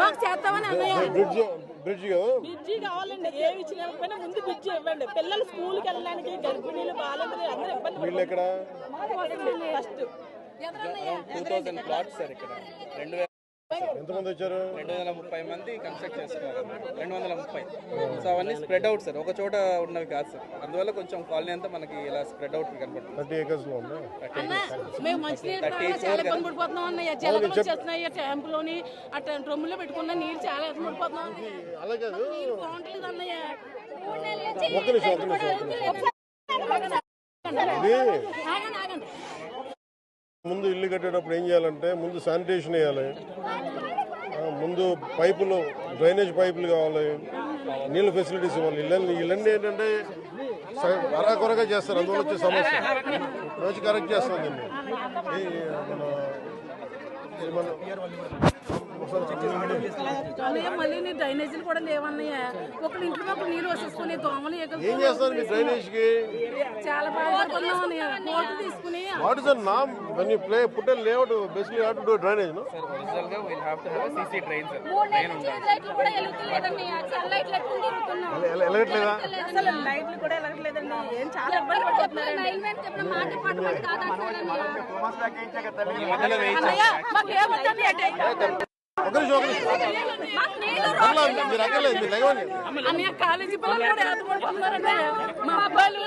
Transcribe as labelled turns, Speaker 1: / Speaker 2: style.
Speaker 1: మాకు చేస్తామని అన్నయ్య
Speaker 2: బ్రిడ్జ్ బ్రిడ్జ్
Speaker 3: కావాలండి. ఏమి ఇచ్చినా ఇవ్వకపోయినా ముందు బిజ్జీ ఇవ్వండి. పిల్లలు స్కూల్కి వెళ్ళడానికి గర్భిణీలు బాలింతలు అందరూ ఇబ్బంది
Speaker 2: వీళ్ళు ఎక్కడ
Speaker 3: first
Speaker 4: two thousand plots sir ఇక్కడ. రెండు వేల
Speaker 2: ఎంతమంది వచ్చారు?
Speaker 4: రెండు వందల ముప్పై మంది కన్స్ట్రక్ట్ చేస్తున్నారు. రెండు వందల ముప్పై సో అవన్నీ స్ప్రెడ్ అవుట్ సార్. ఒక చోట ఉన్నవి కాదు సార్. అందువల్ల కొంచెం కాలనీ అంతా మనకి ఇలా స్ప్రెడ్ అవుట్ కనపడుతుంది.
Speaker 2: థర్టీ
Speaker 1: ఏకర్స్లో మేము కావాలా? చాలా ఇబ్బంది పడిపోతున్నాం అన్నయ్య. వచ్చేస్తున్నాయి ట్యాంపులోని అట్లా డ్రమ్ములో పెట్టుకున్న నీళ్ళు చాలా ఇబ్బంది పడిపోతున్నాం అన్నయ్య.
Speaker 2: అలా కాదు.
Speaker 1: నీళ్ళు బాగుంటలేదు అన్నయ్య.
Speaker 2: ఒక్క నిమిషం ఒక్క నిమిషం ఒక్క నిమిషం ఇది
Speaker 1: ఆగండి ఆగండి
Speaker 2: ముందు ఇల్లు కట్టేటప్పుడు ఏం చేయాలంటే ముందు శానిటేషన్ వేయాలి. ముందు పైపులు డ్రైనేజ్ పైపులు కావాలి. నీళ్ళ ఫెసిలిటీస్ ఇవ్వాలి. ఇళ్ళని ఇళ్ళన్నీ ఏంటంటే అరాకొరగా చేస్తారు. అందువల్ల వచ్చే సమస్య. రోజు కరెక్ట్ చేస్తాం దీన్ని.
Speaker 1: మళ్ళీ డ్రైనేజీలు కూడా ఒకళ్ళు ఇంట్లో ఒకళ్ళు నీళ్ళు దోమలు
Speaker 2: ఏం చేస్తారు మీ డ్రైనేజ్కి?
Speaker 1: చాలా బాధపడుతున్నాం అన్నయ్య కోర్టు తీసుకుని
Speaker 2: what is the NAM when you play put and layout basically have to do drainage no
Speaker 4: sir ఒరిజినల్గా we'll have to have CC drain sir
Speaker 5: మూడు నెలల నుంచి లైట్లు కూడా వెలుగుతలేదన్నయ్య సన్లైట్లు ఎట్టుకుని తిరుగుతున్నాం
Speaker 2: ఎలగట్లేదా
Speaker 3: అసలు లైట్లు కూడా వెళ్ళట్లేదండి ఏం చాలా ఇబ్బంది పడుతున్నారు
Speaker 5: లైన్
Speaker 2: మీరు అక్కర్లేదు మీరు
Speaker 1: కాలేజీ పిల్లలు కూడా మా అబ్బాయిలు